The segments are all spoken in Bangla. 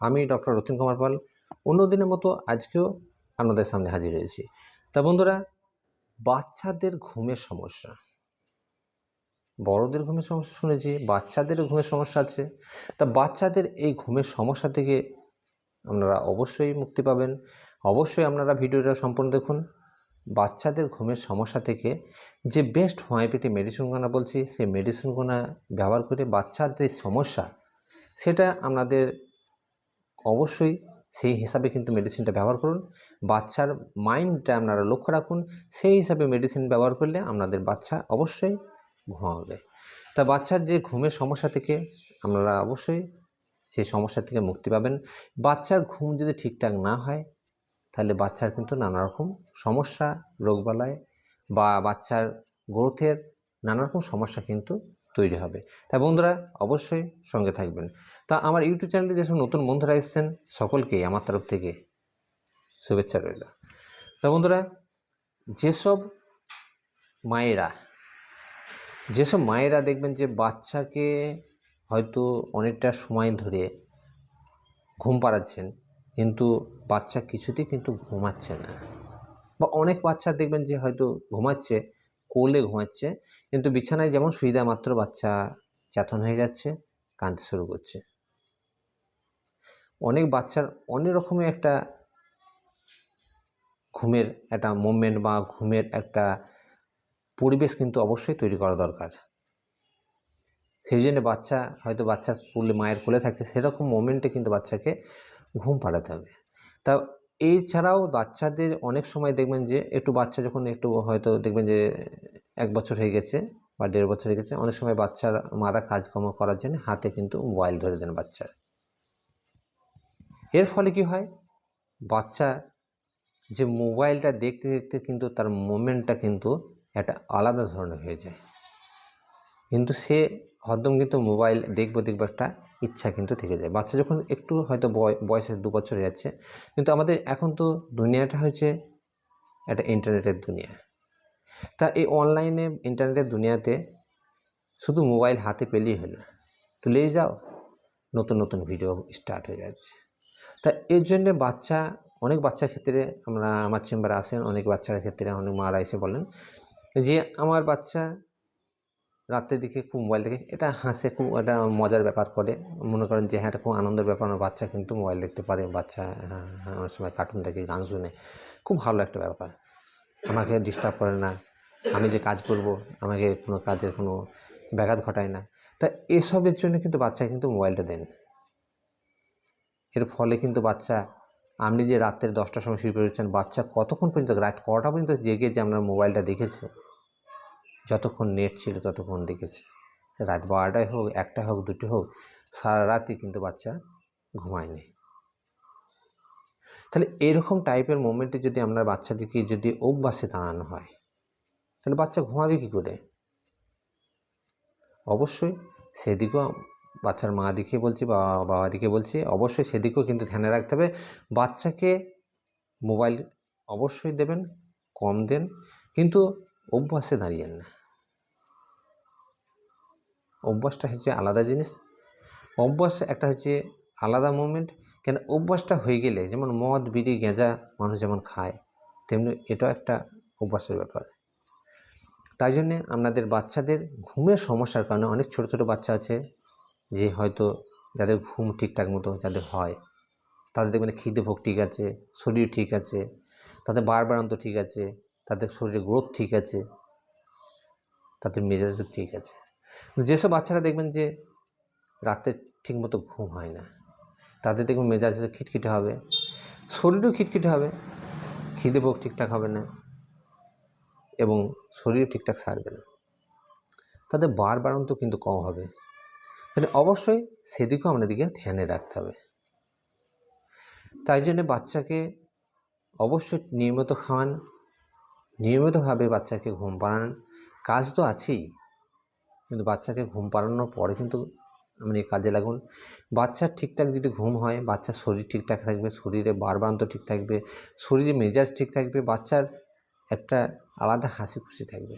আমি ডক্টর রতিন কুমার পাল। অন্য দিনের মতো আজকেও আপনাদের সামনে হাজির হয়েছি। তা বন্ধুরা, বাচ্চাদের ঘুমের সমস্যা। বড়দের ঘুমের সমস্যা শুনেছি বাচ্চাদেরও ঘুমের সমস্যা আছে। তা বাচ্চাদের এই ঘুমের সমস্যা থেকে আপনারা অবশ্যই মুক্তি পাবেন। অবশ্যই আপনারা ভিডিওটা সম্পূর্ণ দেখুন। বাচ্চাদের ঘুমের সমস্যা থেকে যে বেস্ট হোমিওপ্যাথি মেডিসিনগুলো বলছি, সেই মেডিসিনগুলো ব্যবহার করে বাচ্চাদের সমস্যা, সেটা আপনাদের অবশ্যই সেই হিসাবে কিন্তু মেডিসিনটা ব্যবহার করুন। বাচ্চার মাইন্ডটা আপনারা লক্ষ্য রাখুন, সেই হিসাবে মেডিসিন ব্যবহার করলে আপনাদের বাচ্চা অবশ্যই ঘুমাবে। তা বাচ্চার যে ঘুমের সমস্যা থেকে আপনারা অবশ্যই সেই সমস্যা থেকে মুক্তি পাবেন। বাচ্চার ঘুম যদি ঠিকঠাক না হয়, তাহলে বাচ্চার কিন্তু নানা রকম সমস্যা রোগবালায় বা বাচ্চার গ্রোথের নানা রকম সমস্যা কিন্তু তৈরি হবে। তাই বন্ধুরা, অবশ্যই সঙ্গে থাকবেন। তা আমার ইউটিউব চ্যানেলে যেসব নতুন বন্ধুরা এসেছেন সকলকেই আমার তরফ থেকে শুভেচ্ছা রইল। তা বন্ধুরা, যেসব মায়েরা যেসব মায়েরা দেখবেন যে বাচ্চাকে হয়তো অনেকটা সময় ধরে ঘুম পাড়াচ্ছেন, কিন্তু বাচ্চা কিছুতেই কিন্তু ঘুমাচ্ছে না। বা অনেক বাচ্চা দেখবেন যে হয়তো ঘুমাচ্ছে কোলে ঘুমাচ্ছে। কিন্তু বিছানায় যেমন সুবিধা, মাত্র বাচ্চা চেতন হয়ে যাচ্ছে, কাঁদতে শুরু করছে। অনেক বাচ্চার অনেক রকমের একটা ঘুমের একটা মুভমেন্ট বা ঘুমের একটা পরিবেশ কিন্তু অবশ্যই তৈরি করা দরকার। সেই জন্য বাচ্চা, হয়তো বাচ্চা কোলে, মায়ের কোলে থাকছে, সেরকম মোমেন্টে কিন্তু বাচ্চাকে ঘুম পাড়াতে হবে। তা এছাড়াও বাচ্চাদের অনেক সময় দেখবেন যে, একটু বাচ্চা যখন একটু হয়তো দেখবেন যে, এক বছর হয়ে গেছে বা দেড় বছর হয়ে গেছে, অনেক সময় বাচ্চার মারা কাজকর্ম করার জন্য হাতে কিন্তু মোবাইল ধরে দেন বাচ্চার। এর ফলে কি হয়? বাচ্চা যে মোবাইলটা দেখতে দেখতে কিন্তু তার মোমেন্টটা কিন্তু একটা আলাদা ধরনের হয়ে যায়। কিন্তু সে হরদম কিন্তু মোবাইল দেখব দেখব একটা ইচ্ছা কিন্তু থেকে যায়। বাচ্চা যখন একটু হয়তো বয়সে দু বছর যাচ্ছে, কিন্তু আমাদের এখন তো দুনিয়াটা হয়েছে একটা ইন্টারনেটের দুনিয়া। তা এই অনলাইনে ইন্টারনেটের দুনিয়াতে শুধু মোবাইল হাতে পেলেই হলো তুলেই যাও, নতুন নতুন ভিডিও স্টার্ট হয়ে যাচ্ছে। তা এর জন্যে বাচ্চা, অনেক বাচ্চার ক্ষেত্রে আমরা, আমার চেম্বারে আসেন, অনেক বাচ্চার ক্ষেত্রে অনেক মারা এসে বলেন যে, আমার বাচ্চা রাত্রের দিকে খুব মোবাইল দেখে এটা হাসে খুব একটা মজার ব্যাপার করে। মনে করেন যে হ্যাঁ এটা খুব আনন্দের ব্যাপার আমার বাচ্চা কিন্তু মোবাইল দেখতে পারে বাচ্চা হ্যাঁ, হ্যাঁ, অনেক সময় কার্টুন দেখে গান শুনে। খুব ভালো একটা ব্যাপার। আমাকে ডিস্টার্ব করে না। আমি যে কাজ করব আমাকে কোনো কাজের কোনো ব্যাঘাত ঘটায় না। তা এসবের জন্য কিন্তু বাচ্চা কিন্তু মোবাইলটা দেন। এর ফলে কিন্তু বাচ্চা আপনি যে রাত্রের দশটার সময় শুয়ে পড়েছেন বাচ্চা কতক্ষণ পর্যন্ত রাত কটা পর্যন্ত জেগে যে আপনার মোবাইলটা দেখেছে? যতক্ষণ নেট ছিল ততক্ষণ দেখেছে। রাত বারোটায় হোক, একটা হোক, দুটো হোক, সারা রাতই কিন্তু বাচ্চা ঘুমায়নি। তাহলে এরকম টাইপের মোমেন্টে যদি আমরা বাচ্চাদেরকে যদি অভ্যাসে দাঁড়ানো হয়, তাহলে বাচ্চা ঘুমাবে কী করে? অবশ্যই সেদিকেও বাচ্চার মা দিকে বলছি, বা বাবা দিকে বলছি, অবশ্যই সেদিকেও কিন্তু ধ্যানে রাখতে হবে। বাচ্চাকে মোবাইল অবশ্যই দেবেন, কম দেন। কিন্তু অভ্যাসে দাঁড়িয়েন না। অভ্যাসটা হচ্ছে আলাদা জিনিস। অভ্যাস একটা হচ্ছে আলাদা মুভমেন্ট কেন? অভ্যাসটা হয়ে গেলে যেমন মদ, বিড়ি, গেঁজা মানুষ যেমন খায়, তেমনি এটাও একটা অভ্যাসের ব্যাপার। তাই জন্যে আপনাদের বাচ্চাদের ঘুমের সমস্যার কারণে অনেক ছোট ছোট বাচ্চা আছে যে হয়তো যাদের ঘুম ঠিকঠাক মতো যাদের হয়, তাদের দেখবেন খিদে ভোগ ঠিক আছে শরীর ঠিক আছে, তাদের বারবারান্ত ঠিক আছে তাদের শরীরে গ্রোথ ঠিক আছে, তাদের মেজাজও ঠিক আছে। যেসব বাচ্চারা দেখবেন যে রাতে ঠিকমতো ঘুম হয় না, তাদের দেখবেন মেজাজ খিটখিটে হবে, শরীরও খিটখিটে হবে, খিদে ভোগ ঠিকঠাক হবে না এবং শরীরও ঠিকঠাক সারবে না। তাদের বার বাড়ন্ত কিন্তু কম হবে। তাহলে অবশ্যই সেদিকেও আমাদেরকে ধ্যানে রাখতে হবে। তাই জন্যে বাচ্চাকে অবশ্যই নিয়মিত খাওয়ান নিয়মিতভাবে বাচ্চাকে ঘুম পাড়ান কাজ তো আছেই। কিন্তু বাচ্চাকে ঘুম পাড়ানোর পরে কিন্তু আপনি কাজে লাগুন। বাচ্চার ঠিকঠাক যদি ঘুম হয়, বাচ্চার শরীর ঠিকঠাক থাকবে, শরীরে বারবান্ত ঠিক থাকবে, শরীরে মেজাজ ঠিক থাকবে, বাচ্চার একটা আলাদা হাসি খুশি থাকবে।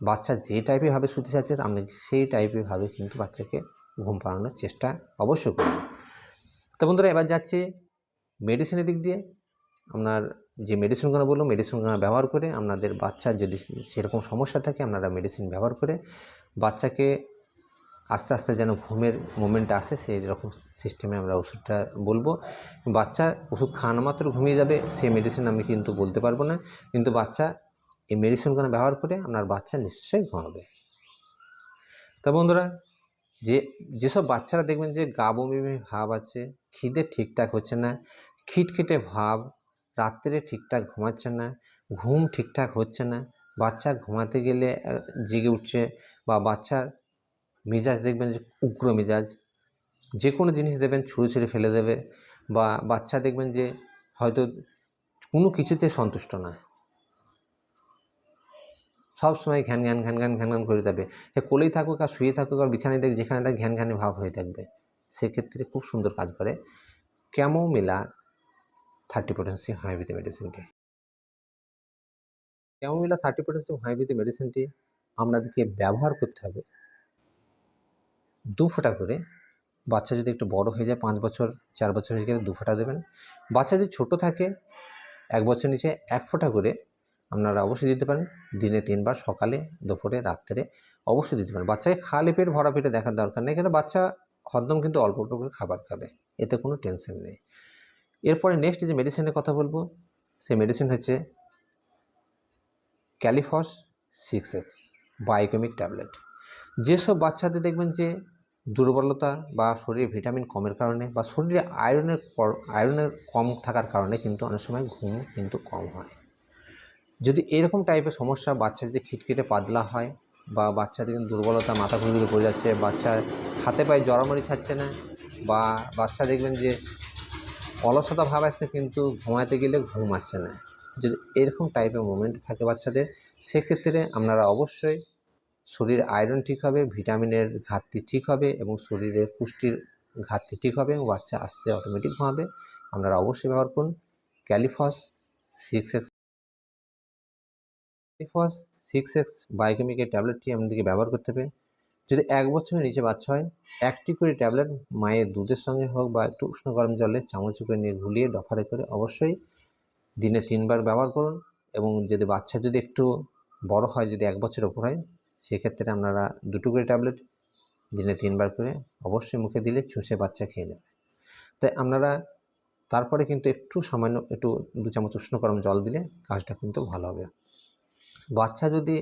বাচ্চা যে টাইপের ভাবে শুতে চাচ্ছে আপনি সেই টাইপের ভাবে কিন্তু বাচ্চাকে ঘুম পাড়ানোর চেষ্টা অবশ্যই করব তো বন্ধুরা, এবার যাচ্ছি মেডিসিনের দিক দিয়ে। আপনার যে মেডিসিনগুলো বলল মেডিসিনগুলো ব্যবহার করে আপনাদের বাচ্চার যদি সেরকম সমস্যা থাকে, আপনারা মেডিসিন ব্যবহার করে বাচ্চাকে আস্তে আস্তে যেন ঘুমের মোমেন্ট আসে, সেই রকম সিস্টেমে আমরা ওষুধটা বলব। বাচ্চা ওষুধ খাওয়ানো মাত্র ঘুমিয়ে যাবে সেই মেডিসিন আমি কিন্তু বলতে পারব না। কিন্তু বাচ্চা এই মেডিসিনগুলো ব্যবহার করে আপনার বাচ্চা নিশ্চয়ই ঘুমাবে। তা বন্ধুরা, যে, যেসব বাচ্চারা দেখবেন যে গা বমি ভাব আছে, খিদে ঠিকঠাক হচ্ছে না, খিটখিটে ভাব রাত্রে ঠিকঠাক ঘুমাচ্ছে না, ঘুম ঠিকঠাক হচ্ছে না, বাচ্চা ঘুমাতে গেলে জেগে উঠছে বা বাচ্চার মেজাজ দেখবেন যে উগ্র মেজাজ। যে কোনো জিনিস দেবেন ছুঁড়ে ছুঁড়ে ফেলে দেবে বা বাচ্চা দেখবেন যে হয়তো কোনো কিছুতে সন্তুষ্ট না। সব সময় ঘ্যান ঘ্যান ঘ্যান ঘ্যান ঘ্যান ঘ্যান করে যাবে সে কোলেই থাকুক আর শুয়ে থাকুক আর বিছানায় দেখ, যেখানে দেখ ঘ্যান ঘ্যানে ভাব হয়ে থাকবে। সেক্ষেত্রে খুব সুন্দর কাজ করে। ক্যামোমিলা থার্টি পোটেন্সি হাইবিতে মেডিসিনটি ক্যামোমিলা থার্টি পোটেন্সি হাইবিতে মেডিসিনটি আপনাদেরকে ব্যবহার করতে হবে। দু ফোঁটা করে। বাচ্চা যদি একটু বড় হয়ে যায়, পাঁচ বছর, চার বছর হয়ে গেলে দু ফোঁটা দেবেন। বাচ্চা যদি ছোটো থাকে, এক বছর নিচে এক ফোঁটা করে আপনারা অবশ্যই দিতে পারেন। দিনে তিনবার সকালে, দুপুরে, রাত্রে অবশ্যই দিতে পারেন। বাচ্চাকে খালি পেট, ভরা পেটে দেখার দরকার নেই। এখানে বাচ্চা হরদম কিন্তু অল্প অল্প করে খাবার খাবে। এতে কোনো টেনশন নেই। এরপরে নেক্সট যে মেডিসিনের কথা বলব সে মেডিসিন হচ্ছে calc phos six X biochemic tablet যেসব বাচ্চাদের দেখবেন যে দুর্বলতা বা শরীরে ভিটামিন কমের কারণে বা শরীরে আয়রনের আয়রনের কম থাকার কারণে কিন্তু অনেক সময় ঘুম কিন্তু কম হয়। যদি এরকম টাইপের সমস্যা বাচ্চা যদি খিটখিটে পাতলা হয় বা বাচ্চাদের দুর্বলতা মাথা ঘুরে ঘুরে পড়ে যাচ্ছে বাচ্চা হাতে পায়ে জড়ামড়ি ছাড়ছে না বা বাচ্চা দেখবেন যে অলসতা ভাব আসছে কিন্তু ঘুমাতে গেলে ঘুম আসছে না। যদি এরকম টাইপের মুভমেন্ট থাকে বাচ্চাদের, সেক্ষেত্রে আপনারা অবশ্যই শরীর আয়রন ঠিক হবে ভিটামিনের ঘাটতি ঠিক হবে এবং শরীরের পুষ্টির ঘাটতি ঠিক হবে এবং বাচ্চা আস্তে অটোমেটিক ঘুমাবে। আপনারা অবশ্যই ব্যবহার করুন calc phos six X calc phos six X বায়োকেমিকের ট্যাবলেটটি আপনাদেরকে ব্যবহার করতে হবে। যদি এক বছরের নিচে বাচ্চা হয়, একটি করে ট্যাবলেট মায়ের দুধের সঙ্গে হোক বা একটু উষ্ণ গরম জলে চামচ করে নিয়ে ঘুলিয়ে ডফারে করে অবশ্যই দিনে তিনবার ব্যবহার করুন এবং যদি বাচ্চা যদি একটু বড় হয়, যদি এক বছর ওপর হয়, সেক্ষেত্রে আপনারা দুটো করে ট্যাবলেট দিনে তিনবার করে অবশ্যই মুখে দিলে চুষে বাচ্চা খেয়ে নেবে। তাই আপনারা তারপরে কিন্তু একটু সামান্য একটু দু চামচ উষ্ণ গরম জল দিলে কাজটা কিন্তু ভালো হবে। বাচ্চা যদি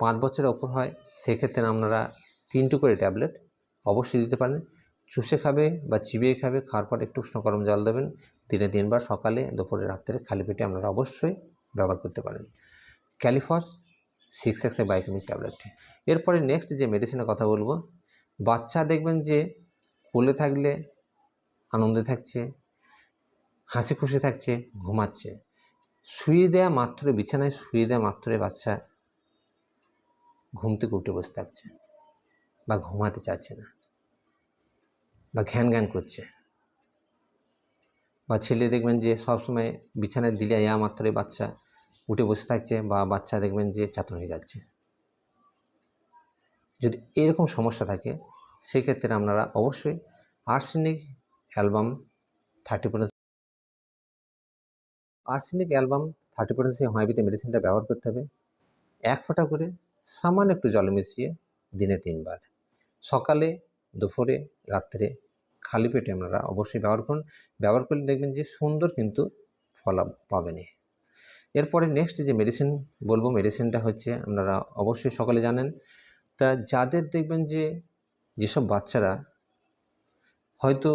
পাঁচ বছরের ওপর হয়, সেক্ষেত্রে আপনারা তিনটু করে ট্যাবলেট অবশ্যই দিতে পারেন। চুষে খাবে বা চিবিয়ে খাবে, খাওয়ার পর একটু উষ্ণ গরম জল দেবেন। দিনে তিনবার সকালে, দুপুরে, রাত্রে খালি পেটে আপনারা অবশ্যই ব্যবহার করতে পারেন। ক্যালিফস সিক্স এক্সের বায়োকেমিক ট্যাবলেটটি এরপরে নেক্সট যে মেডিসিনের কথা বলব, বাচ্চা দেখবেন যে কোলে থাকলে আনন্দে থাকছে, হাসি খুশি থাকছে, ঘুমাচ্ছে। শুয়ে দেওয়া মাত্র, বিছানায় শুয়ে দেওয়া মাত্রই বাচ্চা ঘুম থেকে উঠে বসে থাকছে বা ঘুমাতে চাচ্ছে না বা ঘ্যান ঘ্যান করছে। বা ছেলে দেখবেন যে সবসময় বিছানায় দিলে ইয়া মাত্রই বাচ্চা উঠে বসে থাকছে বা বাচ্চা দেখবেন যে চাতন হয়ে যাচ্ছে। যদি এরকম সমস্যা থাকে, সেক্ষেত্রে আপনারা অবশ্যই arsenic album thirty percent arsenic album thirty percent homeopathy মেডিসিনটা ব্যবহার করতে হবে। এক ফোঁটা করে সামান্য একটু জলে মিশিয়ে দিনে তিনবার। সকালে, দুপুরে, রাত্রে খালি পেটে আপনারা অবশ্যই ব্যবহার করুন। ব্যবহার করলে দেখবেন যে সুন্দর কিন্তু ফল পাবেনই এরপরে নেক্সট যে মেডিসিন বলব মেডিসিনটা হচ্ছে আপনারা অবশ্যই সকালে জানেন। তা যাদের দেখবেন যে যেসব বাচ্চারা হয়তো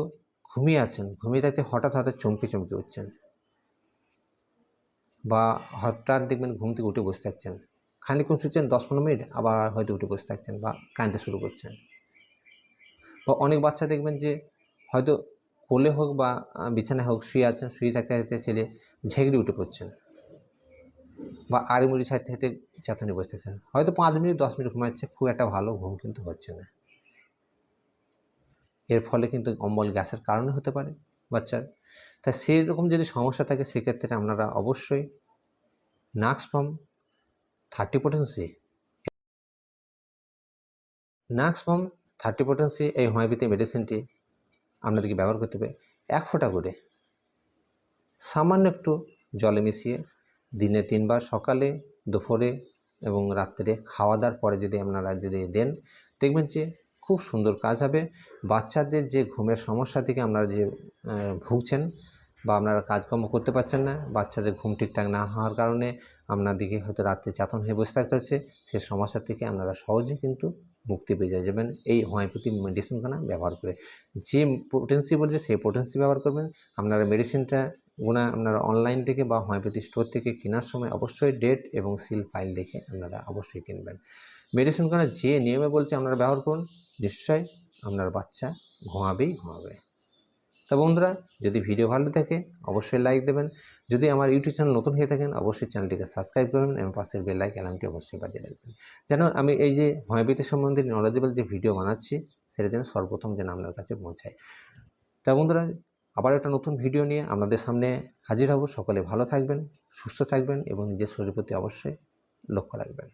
ঘুমিয়ে আছেন, ঘুমিয়ে থাকতে হঠাৎ হঠাৎ চমকে চমকে উঠছেন বা হঠাৎ দেখবেন ঘুম থেকে উঠে বসে থাকছেন খানিকক্ষণ শুচ্ছেন, দশ পনেরো মিনিট আবার হয়তো উঠে বসে থাকছেন বা কাঁদতে শুরু করছেন। বা অনেক বাচ্চা দেখবেন যে হয়তো কোলে হোক বা বিছানায় হোক শুয়ে আছেন, শুয়ে থাকতে থাকতে ছেলে ঝেঁকড়ি উঠে পড়ছেন বা আড়ি মুড়ি সাইড থেকে চাতনি বসে থাকছেন। হয়তো পাঁচ মিনিট, দশ মিনিট ঘুমাচ্ছে, খুব একটা ভালো ঘুম কিন্তু হচ্ছে না। এর ফলে কিন্তু অম্বল গ্যাসের কারণে হতে পারে বাচ্চার। তা সেরকম যদি সমস্যা থাকে, সেক্ষেত্রে আপনারা অবশ্যই নাক্স পাম্প 30 potency. নাক্স ফর্ম থার্টি পোটেন্সি এই হোমিওপ্যাথি মেডিসিনটি আপনাদেরকে ব্যবহার করতে হবে এক ফোঁটা করে সামান্য একটু জলে মিশিয়ে দিনে তিনবার সকালে, দুপুরে এবং রাত্রে খাওয়া দাওয়ার পরে যদি আপনারা যদি দেন, দেখবেন যে খুব সুন্দর কাজ হবে বাচ্চাদের যে ঘুমের সমস্যা থেকে আপনারা যে ভুগছেন বা আপনারা কাজকর্ম করতে পারছেন না, বাচ্চাদের ঘুম ঠিকঠাক না হওয়ার কারণে আপনাদেরকে হয়তো রাত্রে চাতন হয়ে বসে থাকতে হচ্ছে সেই সমস্যা থেকে আপনারা সহজে কিন্তু মুক্তি পেয়ে যাবেন। এই হোমিওপ্যাথি মেডিসিনখানা ব্যবহার করে। যে পোটেন্সি বলছে সেই পোটেন্সি ব্যবহার করবেন। আপনারা মেডিসিনটা ওনা আপনারা অনলাইন থেকে বা হোমিওপ্যাথি স্টোর থেকে কেনার সময় অবশ্যই ডেট এবং সিল ফাইল দেখে আপনারা অবশ্যই কিনবেন। মেডিসিনখানা যে নিয়মে বলছে আপনারা ব্যবহার করুন, নিশ্চয়ই আপনার বাচ্চা ঘুমাবেই ঘুমাবে। তা বন্ধুরা, যদি ভিডিও ভালো থাকে, অবশ্যই লাইক দেবেন। যদি আমার ইউটিউব চ্যানেল নতুন হয়ে থাকেন, অবশ্যই চ্যানেলটিকে সাবস্ক্রাইব করবেন এবং পাশের বেল লাইক অ্যালার্মটি অবশ্যই বাজিয়ে রাখবেন। যেন আমি এই যে হোমিওপ্যাথি সম্বন্ধে নলেজেবল যে ভিডিও বানাচ্ছি, সেটা যেন সর্বপ্রথম যেন আপনার কাছে পৌঁছায়। তা বন্ধুরা, আবার একটা নতুন ভিডিও নিয়ে আপনাদের সামনে হাজির হব। সকলে ভালো থাকবেন, সুস্থ থাকবেন এবং নিজের শরীরের প্রতি অবশ্যই লক্ষ্য রাখবেন।